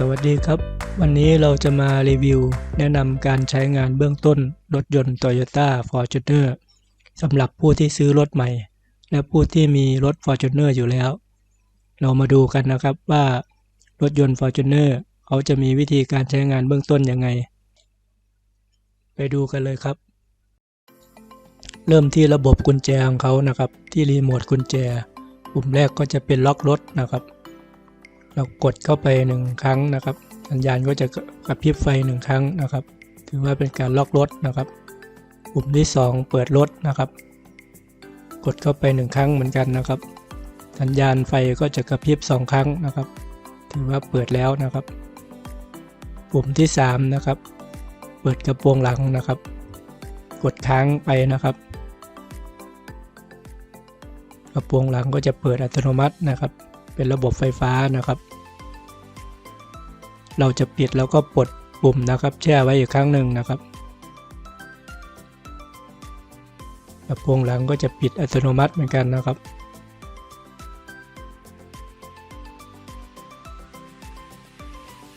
สวัสดีครับ วันนี้เราจะมารีวิว แนะนำการใช้งานเบื้องต้นรถยนต์ Toyota Fortuner สำหรับผู้ที่ซื้อรถใหม่ และผู้ที่มีรถ Fortuner อยู่แล้ว เรามาดูกันนะครับว่ารถยนต์ Fortuner เขาจะมีวิธีการใช้งานเบื้องต้นยังไง ไปดูกันเลยครับ เริ่มที่ระบบกุญแจของเขานะครับ ที่รีโมทกุญแจ ปุ่มแรกก็จะเป็นล็อกรถนะครับ เรากดเข้าไปหนึ่งครั้งนะครับ สัญญาณก็จะกระพริบไฟหนึ่งครั้งนะครับ ถือว่าเป็นการล็อกรถนะครับปุ่มที่ 2 เปิดรถนะครับ กดเข้าไปหนึ่งครั้งเหมือนกันนะครับ สัญญาณไฟก็จะกระพริบสองครั้งนะครับ ถือว่าเปิดแล้วนะครับ ปุ่มที่ 3 นะครับ เปิดกระโปรงหลังนะครับ กดค้างไปนะครับ กระโปรงหลังก็จะเปิดอัตโนมัตินะครับ เป็นระบบไฟฟ้านะครับ เราจะปิดแล้วก็ปลดปุ่มนะครับ แช่ไว้อีกครั้งหนึ่งนะครับกระโปรงหลังก็จะปิดอัตโนมัติเหมือนกันนะครับ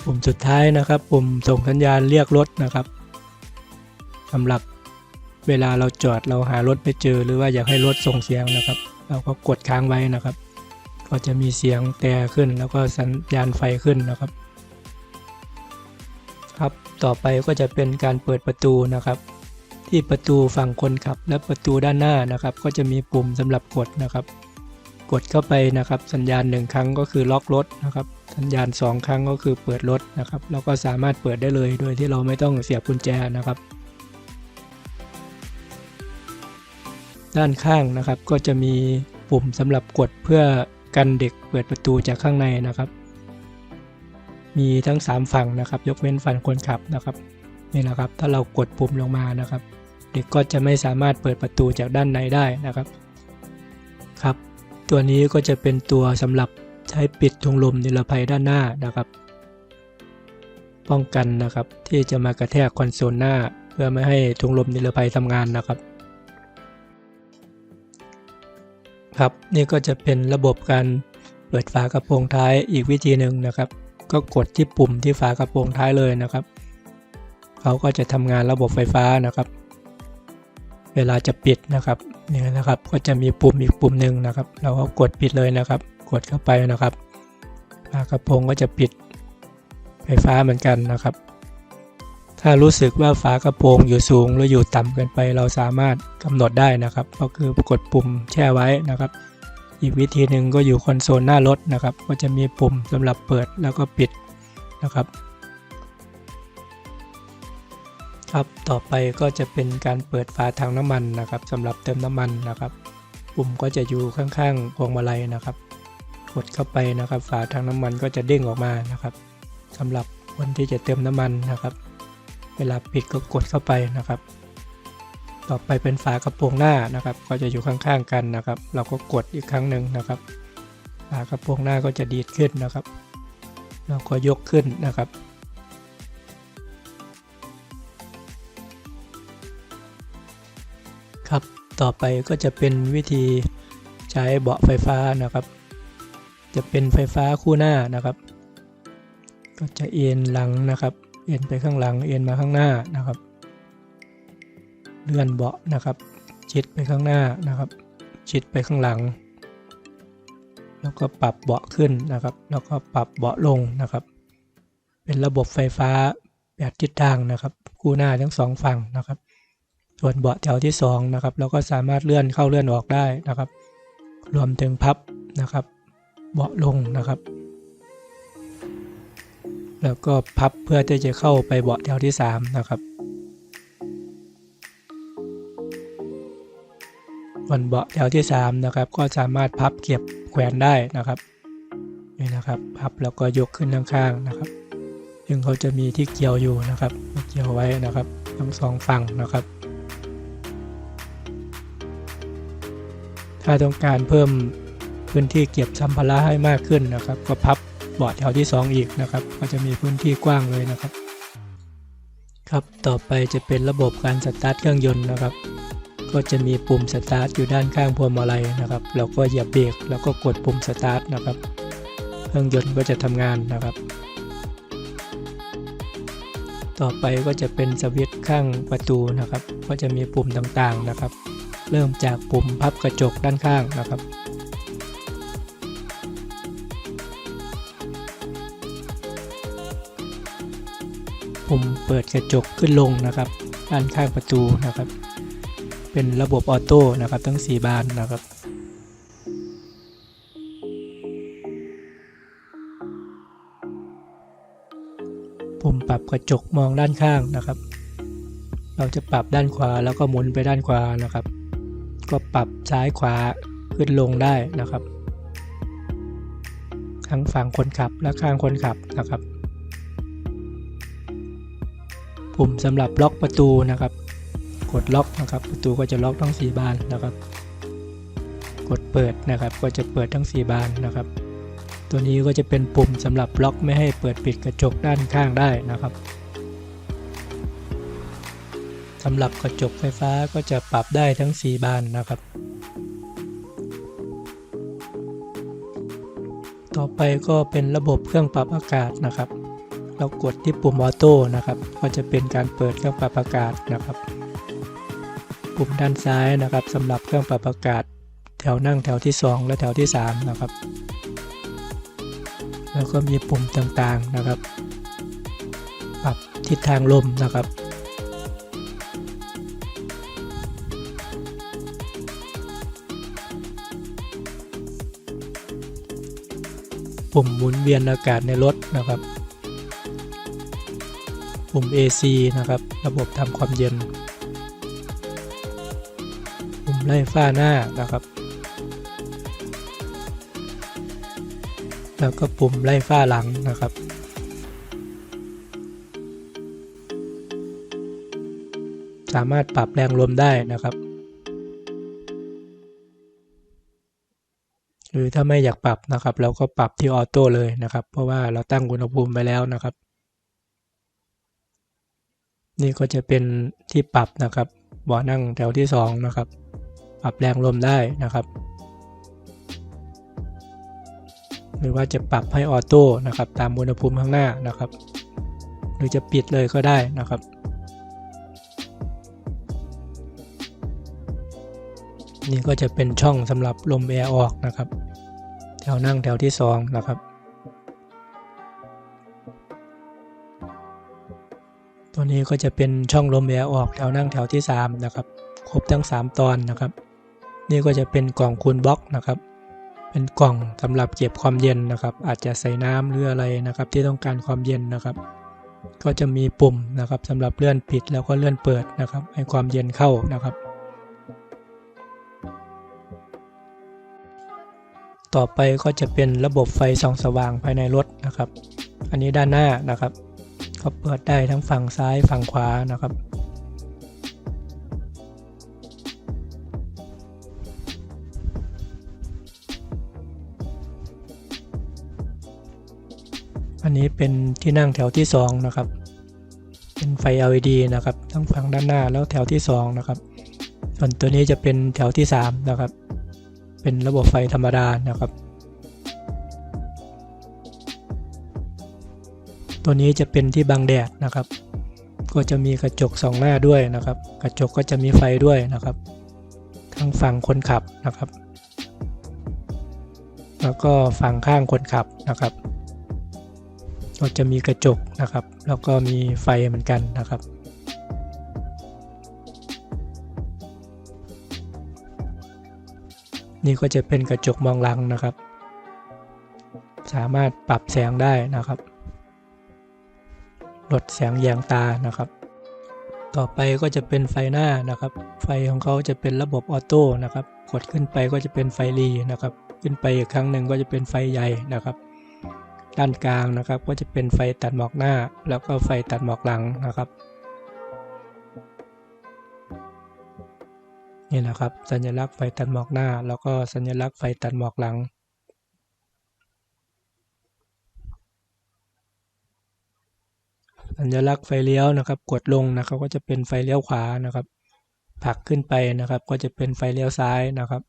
ปุ่มสุดท้ายนะครับ ปุ่มส่งสัญญาณเรียกรถนะครับสำหรับเวลาเราจอดเราหารถไม่เจอหรือว่าอยากให้รถส่งเสียงนะครับ เราก็กดค้างไว้นะครับ ก็จะมีเสียงแต่ขึ้นแล้วก็สัญญาณไฟขึ้นนะครับ ครับต่อไปก็จะเป็นการเปิดประตูนะครับ ที่ประตูฝั่งคนขับ และประตูด้านหน้านะครับ ก็จะมีปุ่มสำหรับกดนะครับ กดเข้าไปนะครับ สัญญาณหนึ่งครั้งก็คือล็อกรถนะครับ สัญญาณสองครั้งก็คือเปิดรถนะครับแล้วก็สามารถเปิดได้เลยโดยที่เราไม่ต้องเสียบกุญแจนะครับด้านข้างนะครับก็จะมีปุ่มสำหรับกดเพื่อ กันเด็กเปิดประตูจากข้างในนะครับ มีทั้ง 3 ฝั่งนะครับ ยกเว้นฝั่งคนขับนะครับนี่นะครับ ถ้าเรากดปุ่มลงมานะครับ เด็กก็จะไม่สามารถเปิดประตูจากด้านในได้นะครับครับ ตัวนี้ก็จะเป็นตัวสำหรับใช้ปิดถุงลมนิรภัยด้านหน้านะครับ ป้องกันนะครับที่จะมากระแทกคอนโซลหน้า เพื่อไม่ให้ถุงลมนิรภัยทำงานนะครับ ครับนี่ก็จะเป็นระบบการเปิดฝากระโปรงท้ายอีกวิธีหนึ่งนะครับ ก็กดที่ปุ่มที่ฝากระโปรงท้ายเลยนะครับเขาก็จะทำงานระบบไฟฟ้านะครับ เวลาจะปิดนะครับนี่นะครับก็จะมีปุ่มอีกปุ่มหนึ่งนะครับ เราก็กดปิดเลยนะครับ กดเข้าไปนะครับฝากระโปรงก็จะปิดไฟฟ้าเหมือนกันนะครับ ถ้ารู้สึกว่าฝากระโปรงอยู่สูงหรืออยู่ต่ำเกินไป เราสามารถกำหนดได้นะครับ ก็คือกดปุ่มแช่ไว้นะครับ อีกวิธีหนึ่งก็อยู่คอนโซลหน้ารถนะครับ ก็จะมีปุ่มสำหรับเปิดแล้วก็ปิดนะครับ ครับต่อไปก็จะเป็นการเปิดฝาถังน้ำมันนะครับสำหรับเติมน้ำมันนะครับ ปุ่มก็จะอยู่ข้างๆพวงมาลัยนะครับ กดเข้าไปนะครับ ฝาถังน้ำมันก็จะเด้งออกมานะครับสำหรับคนที่จะเติมน้ำมันนะครับ เวลาปิดก็กดเข้าไปนะครับ ต่อไปเป็นฝากระโปรงหน้านะครับ ก็จะอยู่ข้างๆกันนะครับ เราก็กดอีกครั้งหนึ่งนะครับฝากระโปรงหน้าก็จะดีดขึ้นนะครับ เราก็ยกขึ้นนะครับ ครับต่อไปก็จะเป็นวิธีใช้เบาะไฟฟ้านะครับ จะเป็นไฟฟ้าคู่หน้านะครับ ก็จะเอ็นหลังนะครับ เอ็นไปข้างหลังเอ็นมาข้างหน้านะครับ เลื่อนเบาะนะครับ ชิดไปข้างหน้านะครับ ชิดไปข้างหลัง แล้วก็ปรับเบาะขึ้นนะครับ แล้วก็ปรับเบาะลงนะครับ เป็นระบบไฟฟ้าแบบทิศทางนะครับ คู่หน้าทั้งสองฝั่งนะครับ ส่วนเบาะแถวที่2นะครับเราก็สามารถเลื่อนเข้าเลื่อนออกได้นะครับ รวมถึงพับนะครับ เบาะลงนะครับ แล้วก็พับเพื่อที่จะเข้าไปเบาะแถวที่ 3 นะครับส่วนเบาะแถวที่ 3 นะครับ ก็สามารถพับเก็บแขวนได้นะครับนี่นะครับพับแล้วก็ยกขึ้นข้างๆนะครับซึ่งเขาจะมีที่เกี่ยวอยู่นะครับเกี่ยวไว้นะครับทั้งสองฝั่งนะครับ ถ้าต้องการเพิ่มพื้นที่เก็บสัมภาระให้มากขึ้นนะครับ ก็พับ เบาะแถวที่ 2 อีกนะครับ ก็จะมีพื้นที่กว้างเลยนะครับ ครับต่อไปจะเป็นระบบการสตาร์ทเครื่องยนต์นะครับ ก็จะมีปุ่มสตาร์ทอยู่ด้านข้างพวงมาลัยนะครับเราก็เหยียบเบรกแล้วก็กดปุ่มสตาร์ทนะครับ เครื่องยนต์ก็จะทำงานนะครับ ต่อไปก็จะเป็นสวิตช์ข้างประตูนะครับ ก็จะมีปุ่มต่างๆนะครับ เริ่มจากปุ่มพับกระจกด้านข้างนะครับ เปิดกระจกขึ้นลงนะครับด้านข้างประตูนะครับ เป็นระบบออโต้นะครับทั้ง 4 บานนะครับปุ่มปรับกระจกมองด้านข้างนะครับ เราจะปรับด้านขวาแล้วก็หมุนไปด้านขวานะครับ ก็ปรับซ้ายขวาขึ้นลงได้นะครับ ทั้งฝั่งคนขับและข้างคนขับนะครับ ปุ่มสำหรับล็อกประตูนะครับ กดล็อกนะครับ ประตูก็จะล็อกทั้ง 4 บานนะครับ กดเปิดนะครับ ก็จะเปิดทั้ง 4 บานนะครับ ตัวนี้ก็จะเป็นปุ่มสำหรับล็อกไม่ให้เปิดปิดกระจกด้านข้างได้นะครับสำหรับกระจกไฟฟ้าก็จะปรับได้ทั้ง 4 บานนะครับ ต่อไปก็เป็นระบบเครื่องปรับอากาศนะครับ เรากดที่ปุ่มออโต้นะครับ ก็จะเป็นการเปิดเครื่องปรับอากาศนะครับ ปุ่มด้านซ้ายนะครับสำหรับเครื่องปรับอากาศ แถวนั่งแถวที่ 2 และแถวที่ 3 นะครับ แล้วก็มีปุ่มต่างๆนะครับ ปรับทิศทางลมนะครับปุ่มหมุนเวียนอากาศในรถนะครับ ปุ่ม AC นะครับ ระบบทำความเย็น ปุ่มไล่ฝ้าหน้านะครับ แล้วก็ปุ่มไล่ฝ้าหลังนะครับสามารถปรับแรงลมได้นะครับ หรือถ้าไม่อยากปรับนะครับ เราก็ปรับที่ออโต้เลยนะครับ เพราะว่าเราตั้งอุณหภูมิไปแล้วนะครับ นี่ก็จะเป็นที่ปรับนะครับเบาะนั่งแถวที่2นะครับ ปรับแรงลมได้นะครับ หรือว่าจะปรับให้ออโต้นะครับ ตามอุณหภูมิข้างหน้านะครับ หรือจะปิดเลยก็ได้นะครับนี่ก็จะเป็นช่องสำหรับลมแอร์ออกนะครับ แถวนั่งแถวที่2นะครับ ตัวนี้ก็จะเป็นช่องลมแอร์ออกแถวนั่งแถวที่ 3 นะครับ ครบทั้ง 3 ตอนนะครับ นี่ก็จะเป็นกล่องคูณบล็อกนะครับ เป็นกล่องสำหรับเก็บความเย็นนะครับ อาจจะใส่น้ำหรืออะไรนะครับ ที่ต้องการความเย็นนะครับ ก็จะมีปุ่มนะครับสำหรับเลื่อนปิดแล้วก็เลื่อนเปิดนะครับ ให้ความเย็นเข้านะครับ ต่อไปก็จะเป็นระบบไฟส่องสว่างภายในรถนะครับ อันนี้ด้านหน้านะครับ ก็เปิดได้ทั้งฝั่งซ้ายฝั่งขวานะครับ อันนี้เป็นที่นั่งแถวที่ 2 นะครับ เป็นไฟ LED นะครับ ทั้งฝั่งด้านหน้าแล้วแถวที่ 2 นะครับ ส่วนตัวนี้จะเป็นแถวที่ 3 นะครับ เป็นระบบไฟธรรมดานะครับ ตัวนี้จะเป็นที่บังแดดนะครับ ก็จะมีกระจกสองหน้าด้วยนะครับ กระจกก็จะมีไฟด้วยนะครับ ทั้งฝั่งคนขับนะครับ แล้วก็ฝั่งข้างคนขับนะครับ ก็จะมีกระจกนะครับ แล้วก็มีไฟเหมือนกันนะครับนี่ก็จะเป็นกระจกมองหลังนะครับ สามารถปรับแสงได้นะครับ ลดแสงแยงตานะครับ ต่อไปก็จะเป็นไฟหน้านะครับ ไฟของเขาจะเป็นระบบออโต้นะครับ กดขึ้นไปก็จะเป็นไฟรีนะครับ ขึ้นไปอีกครั้งหนึ่งก็จะเป็นไฟใหญ่นะครับ ด้านกลางนะครับก็จะเป็นไฟตัดหมอกหน้า แล้วก็ไฟตัดหมอกหลังนะครับนี่นะครับสัญลักษณ์ไฟตัดหมอกหน้า แล้วก็สัญลักษณ์ไฟตัดหมอกหลัง สัญลักษณ์ไฟเลี้ยวนะครับ กดลงนะครับก็จะเป็นไฟเลี้ยวขวานะครับผลักขึ้นไปนะครับ ก็จะเป็นไฟเลี้ยวซ้ายนะครับ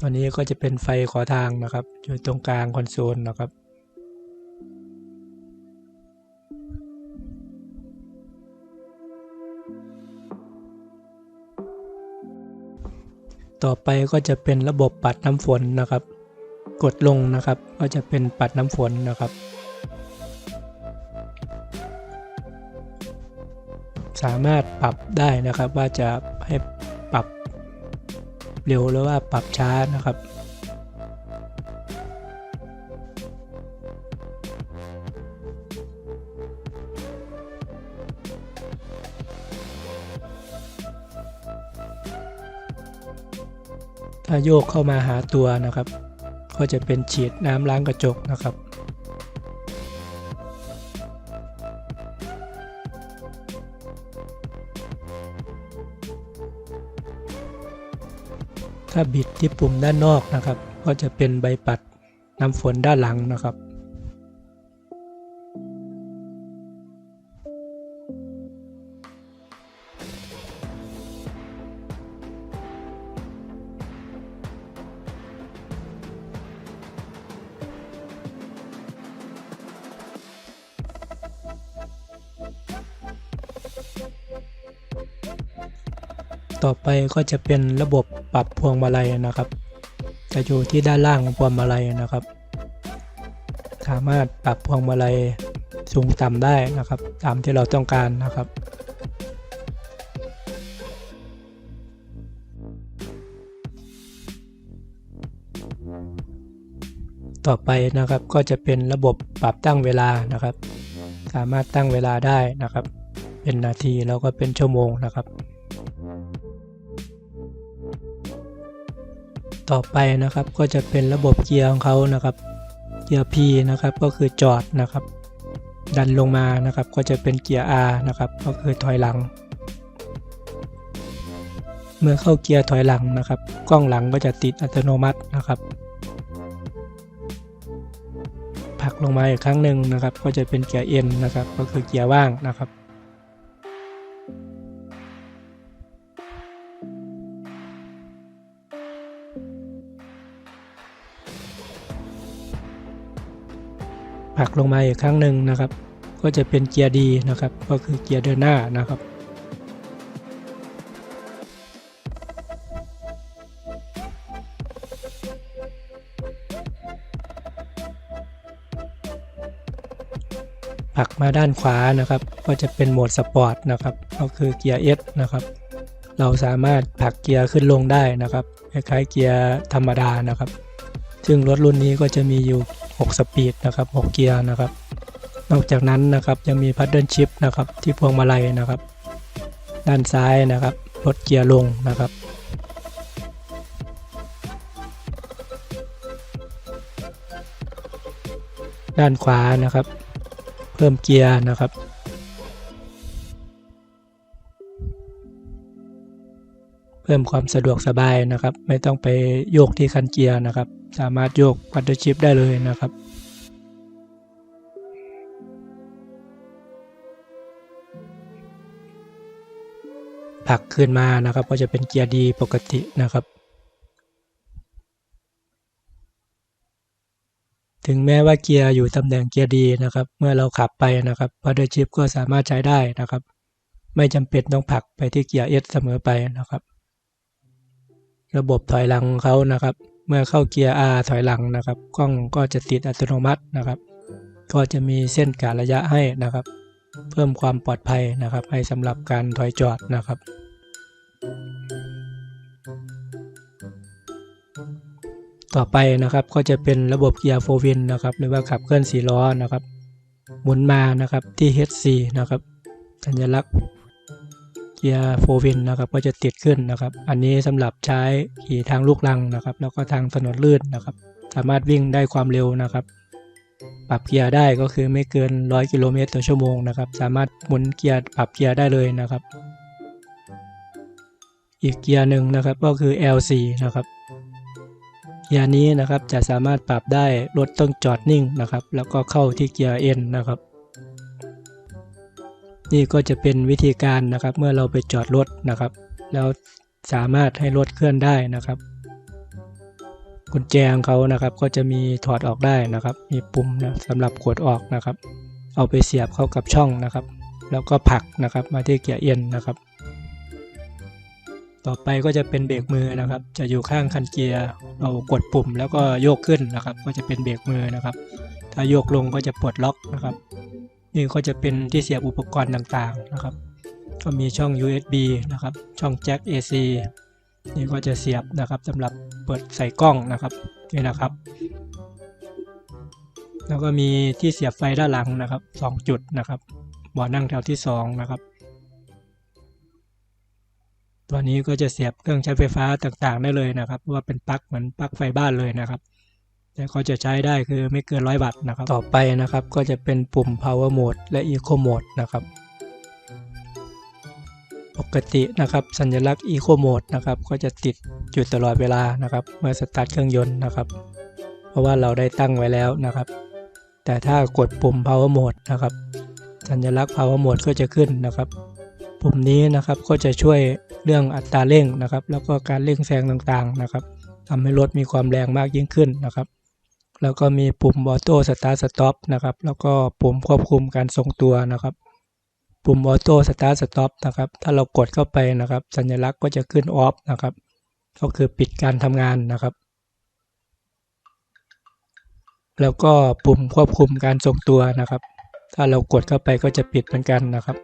ตอนนี้ก็จะเป็นไฟขอทางนะครับ อยู่ตรงกลางคอนโซลนะครับต่อไปก็จะเป็นระบบปัดน้ำฝนนะครับ กดลงนะครับ ก็จะเป็นปัดน้ำฝนนะครับ สามารถปรับได้นะครับ ว่าจะให้ปรับเร็วหรือว่าปรับช้านะครับถ้าโยกเข้ามาหาตัวนะครับ ก็จะเป็นฉีดน้ำล้างกระจกนะครับ ถ้าบิดที่ปุ่มด้านนอกนะครับ ก็จะเป็นใบปัดน้ำฝนด้านหลังนะครับ ต่อไปก็จะเป็นระบบปรับพวงมาลัยนะครับ จะอยู่ที่ด้านล่างของพวงมาลัยนะครับ สามารถปรับพวงมาลัยสูงต่ำได้นะครับ ตามที่เราต้องการนะครับต่อไปนะครับก็จะเป็นระบบปรับตั้งเวลานะครับ สามารถตั้งเวลาได้นะครับ เป็นนาทีแล้วก็เป็นชั่วโมงนะครับ ต่อไปนะครับก็จะเป็นระบบเกียร์ของเขานะครับ เกียร์ P นะครับก็คือจอดนะครับ ดันลงมานะครับก็จะเป็นเกียร์ R นะครับก็คือถอยหลัง เมื่อเข้าเกียร์ถอยหลังนะครับ กล้องหลังก็จะติดอัตโนมัตินะครับผลักลงมาอีกครั้งหนึ่งนะครับ ก็จะเป็นเกียร์ N นะครับ ก็คือเกียร์ว่างนะครับ ผลักลงมาอีกครั้งหนึ่งนะครับ ก็จะเป็นเกียร์ดีนะครับ ก็คือเกียร์เดินหน้านะครับผลักมาด้านขวานะครับ ก็จะเป็นโหมดสปอร์ตนะครับ ก็คือเกียร์ S นะครับ เราสามารถผลักเกียร์ขึ้นลงได้นะครับ คล้ายๆเกียร์ธรรมดานะครับ ซึ่งรถรุ่นนี้ก็จะมีอยู่ 6 สปีดนะครับ 6 เกียร์นะครับ นอกจากนั้นนะครับยังมีพัดเดิลชิพนะครับที่พวงมาลัยนะครับ ด้านซ้ายนะครับลดเกียร์ลงนะครับด้านขวานะครับ เพิ่มเกียร์นะครับ เพิ่มความสะดวกสบายนะครับ ไม่ต้องไปโยกที่คันเกียร์นะครับ สามารถโยกพัดเดิลชิพได้เลยนะครับผลักขึ้นมานะครับก็จะเป็นเกียร์ดีปกตินะครับ ถึงแม้ว่าเกียร์อยู่ตำแหน่งเกียร์ดีนะครับ เมื่อเราขับไปนะครับพัดเดิลชิพก็สามารถใช้ได้นะครับ ไม่จำเป็นต้องผลักไปที่เกียร์ S เสมอไปนะครับ ระบบถอยหลังของเขานะครับ เมื่อเข้าเกียร์ R ถอยหลังนะครับกล้องก็จะติดอัตโนมัตินะครับ ก็จะมีเส้นกะระยะให้นะครับ เพิ่มความปลอดภัยนะครับ ให้สำหรับการถอยจอดนะครับต่อไปนะครับก็จะเป็นระบบเกียร์โฟวินนะครับหรือว่าขับเคลื่อน4ล้อนะครับหมุนมานะครับที่ H4 นะครับสัญลักษณ์ เกียร์โฟวินนะครับก็จะติดขึ้นนะครับ อันนี้สำหรับใช้ขี่ทางลูกรังนะครับ แล้วก็ทางถนนลื่นนะครับ สามารถวิ่งได้ความเร็วนะครับ ปรับเกียร์ได้ก็คือไม่เกิน 100 กิโลเมตรต่อชั่วโมงนะครับ สามารถหมุนเกียร์ปรับเกียร์ได้เลยนะครับ อีกเกียร์หนึ่งนะครับก็คือ L4 นะครับเกียร์นี้นะครับจะสามารถปรับได้รถต้องจอดนิ่งนะครับ แล้วก็เข้าที่เกียร์ N นะครับ นี่ก็จะเป็นวิธีการนะครับเมื่อเราไปจอดรถนะครับ แล้วสามารถให้รถเคลื่อนได้นะครับ กุญแจของเขานะครับก็จะมีถอดออกได้นะครับ มีปุ่มนะสำหรับกดออกนะครับ เอาไปเสียบเข้ากับช่องนะครับ แล้วก็ผักนะครับมาที่เกียร์ N นะครับ ต่อไปก็จะเป็นเบรกมือนะครับ จะอยู่ข้างคันเกียร์เรากดปุ่มแล้วก็โยกขึ้นนะครับ ก็จะเป็นเบรกมือนะครับ ถ้าโยกลงก็จะปลดล็อกนะครับ นี่ก็จะเป็นที่เสียบอุปกรณ์ต่างๆนะครับ ก็มีช่อง USB นะครับ ช่องแจ็ค AC นี่ก็จะเสียบนะครับสำหรับเปิดใส่กล้องนะครับนี่นะครับ แล้วก็มีที่เสียบไฟด้านหลังนะครับ 2 จุดนะครับเบาะนั่งแถวที่ 2 นะครับ ตัวนี้ก็จะเสียบเครื่องใช้ไฟฟ้าต่างๆได้เลยนะครับเพราะว่าเป็นปลั๊กเหมือนปลั๊กไฟบ้านเลยนะครับ แต่ก็จะใช้ได้คือไม่เกินร้อยวัตต์นะครับ ต่อไปนะครับก็จะเป็นปุ่ม power mode และ eco mode นะครับ ปกตินะครับสัญลักษณ์ eco mode นะครับก็จะติดอยู่ตลอดเวลานะครับ เมื่อสตาร์ทเครื่องยนต์นะครับ เพราะว่าเราได้ตั้งไว้แล้วนะครับ แต่ถ้ากดปุ่ม power mode นะครับ สัญลักษณ์ power mode ก็จะขึ้นนะครับปุ่มนี้นะครับก็จะช่วยเรื่องอัตราเร่งนะครับ แล้วก็การเร่งแซงต่างๆนะครับทำให้รถมีความแรงมากยิ่งขึ้นนะครับ แล้วก็มีปุ่ม auto start stop นะครับ แล้วก็ปุ่มควบคุมการทรงตัวนะครับ ปุ่ม auto start stop นะครับ ถ้าเรากดเข้าไปนะครับ สัญลักษณ์ก็จะขึ้น off นะครับ ก็คือปิดการทำงานนะครับ แล้วก็ปุ่มควบคุมการทรงตัวนะครับ ถ้าเรากดเข้าไปก็จะปิดเหมือนกันนะครับ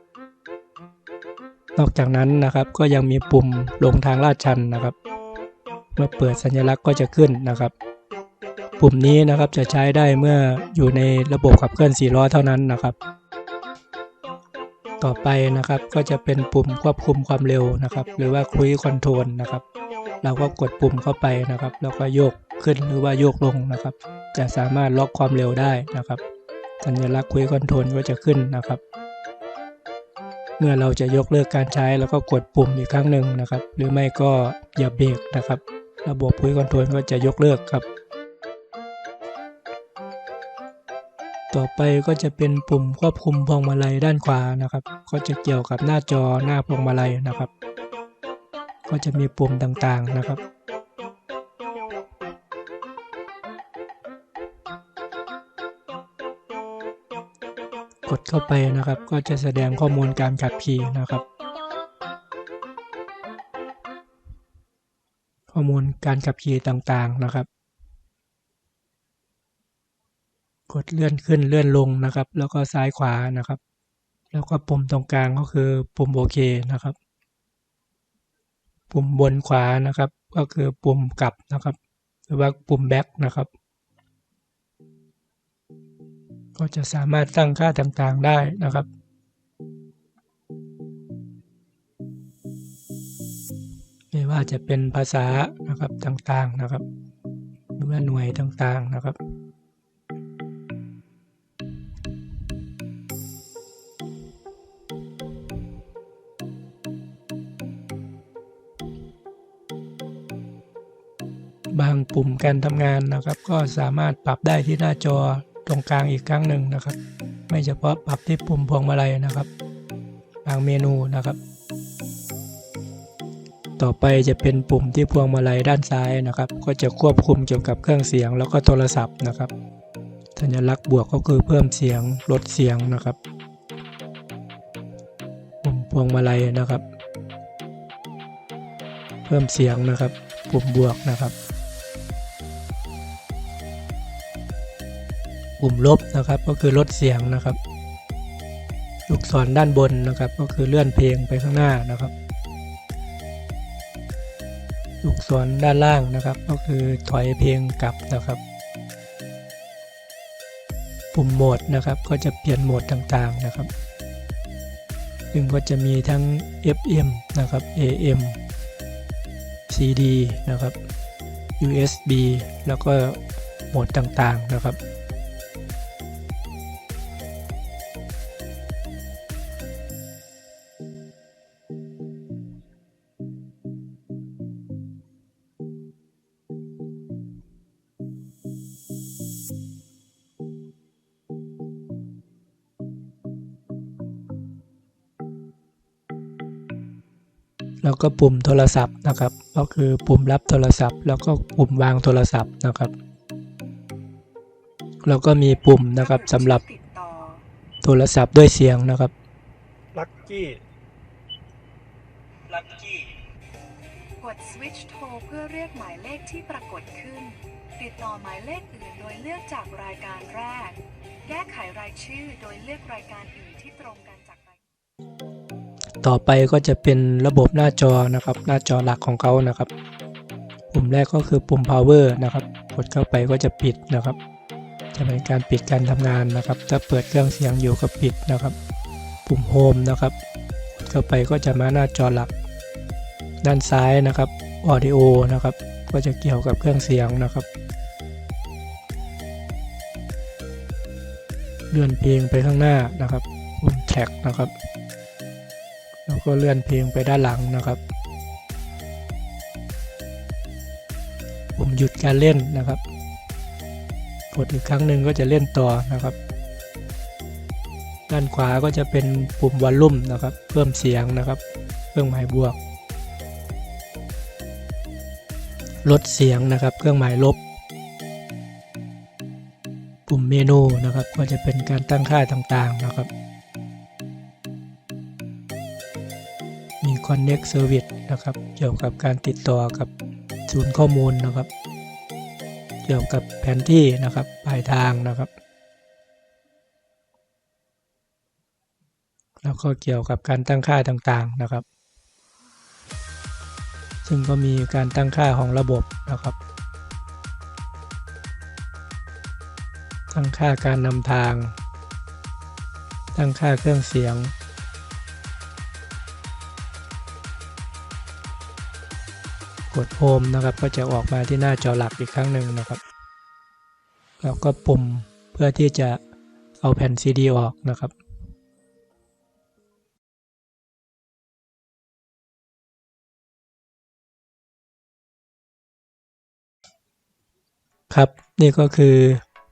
นอกจากนั้นนะครับก็ยังมีปุ่มลงทางลาดชันนะครับ เมื่อเปิดสัญลักษณ์ก็จะขึ้นนะครับ ปุ่มนี้นะครับจะใช้ได้เมื่ออยู่ในระบบขับเคลื่อน4ล้อเท่านั้นนะครับ ต่อไปนะครับก็จะเป็นปุ่มควบคุมความเร็วนะครับ หรือว่า Cruise Control นะครับ เราก็กดปุ่มเข้าไปนะครับ แล้วก็โยกขึ้นหรือว่าโยกลงนะครับ จะสามารถล็อกความเร็วได้นะครับ สัญลักษณ์ Cruise Control ก็จะขึ้นนะครับ เมื่อเราจะยกเลิกการใช้แล้วก็กดปุ่มอีกครั้งหนึ่งนะครับ หรือไม่ก็อย่าเบรกนะครับ ระบบ Cruise Control ก็จะยกเลิกครับ ต่อไปก็จะเป็นปุ่มควบคุมพวงมาลัยด้านขวานะครับ ก็จะเกี่ยวกับหน้าจอหน้าพวงมาลัยนะครับ ก็จะมีปุ่มต่างๆนะครับ กดเข้าไปนะครับ ก็จะแสดงข้อมูลการขับขี่นะครับ ข้อมูลการขับขี่ต่างๆนะครับ กดเลื่อนขึ้นเลื่อนลงนะครับ แล้วก็ซ้ายขวานะครับ แล้วก็ปุ่มตรงกลางก็คือปุ่มโอเคนะครับ ปุ่มบนขวานะครับ ก็คือปุ่มกลับนะครับ หรือว่าปุ่มแบ็กนะครับ ก็จะสามารถตั้งค่าต่างๆได้นะครับไม่ว่าจะเป็นภาษานะครับต่างๆนะครับ หรือว่าหน่วยต่างๆนะครับ ปุ่มการทำงานนะครับ ก็สามารถปรับได้ที่หน้าจอตรงกลางอีกครั้งหนึ่งนะครับ ไม่เฉพาะปรับที่ปุ่มพวงมาลัยนะครับบางเมนูนะครับ ต่อไปจะเป็นปุ่มที่พวงมาลัยด้านซ้ายนะครับ ก็จะควบคุมเกี่ยวกับเครื่องเสียงแล้วก็โทรศัพท์นะครับ สัญลักษณ์บวกก็คือเพิ่มเสียงลดเสียงนะครับ ปุ่มพวงมาลัยนะครับ เพิ่มเสียงนะครับ ปุ่มบวกนะครับ ปุ่มลบนะครับ ก็คือลดเสียงนะครับ ลูกศรด้านบนนะครับ ก็คือเลื่อนเพลงไปข้างหน้านะครับ ลูกศรด้านล่างนะครับ ก็คือถอยเพลงกลับนะครับ ปุ่มโหมดนะครับ ก็จะเปลี่ยนโหมดต่างๆนะครับ ซึ่งก็จะมีทั้ง FM นะครับ AM CD นะครับ USB แล้วก็โหมดต่างๆนะครับ แล้วก็ปุ่มโทรศัพท์นะครับ ก็คือปุ่มรับโทรศัพท์ แล้วก็ปุ่มวางโทรศัพท์นะครับ แล้วก็มีปุ่มนะครับสำหรับติดต่อโทรศัพท์ด้วยเสียงนะครับลักกี้ลักกี้ดสวิตช์โทรเพื่อเรียกหมายเลขที่ปรากฏขึ้น ติดต่อหมายเลขอื่นโดยเลือกจากรายการแรก แก้ไขรายชื่อโดยเลือกรายการอื่น ต่อไปก็จะเป็นระบบหน้าจอนะครับ หน้าจอหลักของเขานะครับ ปุ่มแรกก็คือปุ่ม power นะครับกดเข้าไปก็จะปิดนะครับ จะเป็นการปิดการทำงานนะครับ ถ้าเปิดเครื่องเสียงอยู่ก็ปิดนะครับ ปุ่ม home นะครับกดเข้าไปก็จะมาหน้าจอหลัก ด้านซ้ายนะครับ audio นะครับ ก็จะเกี่ยวกับเครื่องเสียงนะครับเลื่อนเพลงไปข้างหน้านะครับปุ่ม track นะครับ แล้วก็เลื่อนเพลงไปด้านหลังนะครับ ผมหยุดการเล่นนะครับ กดอีกครั้งหนึ่งก็จะเล่นต่อนะครับ ด้านขวาก็จะเป็นปุ่มวอลลุ่มนะครับ เพิ่มเสียงนะครับ เครื่องหมายบวก ลดเสียงนะครับ เครื่องหมายลบ ปุ่มเมนูนะครับ ก็จะเป็นการตั้งค่าต่างๆนะครับ Connect Service นะครับ เกี่ยวกับการติดต่อกับศูนย์ข้อมูลนะครับ เกี่ยวกับแผนที่นะครับปลายทางนะครับ แล้วก็เกี่ยวกับการตั้งค่าต่างๆนะครับ ซึ่งก็มีการตั้งค่าของระบบนะครับ ตั้งค่าการนำทาง ตั้งค่าเครื่องเสียง กดโฮมนะครับ ก็จะออกมาที่หน้าจอหลักอีกครั้งหนึ่งนะครับ แล้วก็ปุ่มเพื่อที่จะเอาแผ่นซีดีออกนะครับครับนี่ก็คือ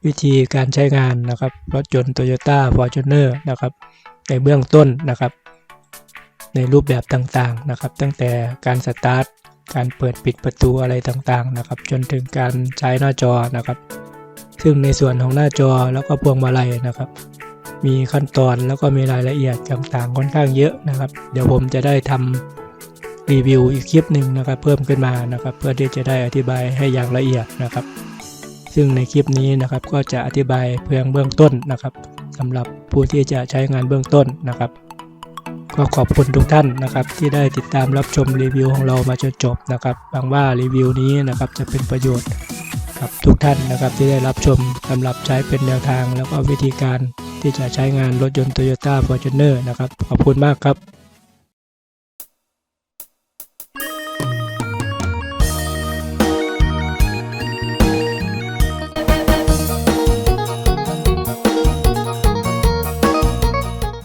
วิธีการใช้งานนะครับรถยนต์ Toyota Fortuner นะครับในเบื้องต้นนะครับ ในรูปแบบต่างๆนะครับ ตั้งแต่การสตาร์ท การเปิดปิดประตูอะไรต่างๆนะครับ จนถึงการใช้หน้าจอนะครับ ซึ่งในส่วนของหน้าจอแล้วก็พวงมาลัยนะครับ มีขั้นตอนแล้วก็มีรายละเอียดต่างๆค่อนข้างเยอะนะครับ เดี๋ยวผมจะได้ทำรีวิวอีกคลิปหนึ่งนะครับ เพิ่มขึ้นมานะครับ เพื่อที่จะได้อธิบายให้อย่างละเอียดนะครับ ซึ่งในคลิปนี้นะครับก็จะอธิบายเพียงเบื้องต้นนะครับสำหรับผู้ที่จะใช้งานเบื้องต้นนะครับ ก็ขอบคุณทุกท่านนะครับ ที่ได้ติดตามรับชมรีวิวของเรามาจนจบนะครับหวังว่ารีวิวนี้นะครับจะเป็นประโยชน์กับทุกท่านนะครับที่ได้รับชมสำหรับใช้เป็นแนวทาง แล้วก็วิธีการที่จะใช้งานรถยนต์ Toyota Fortuner นะครับขอบคุณมากครับ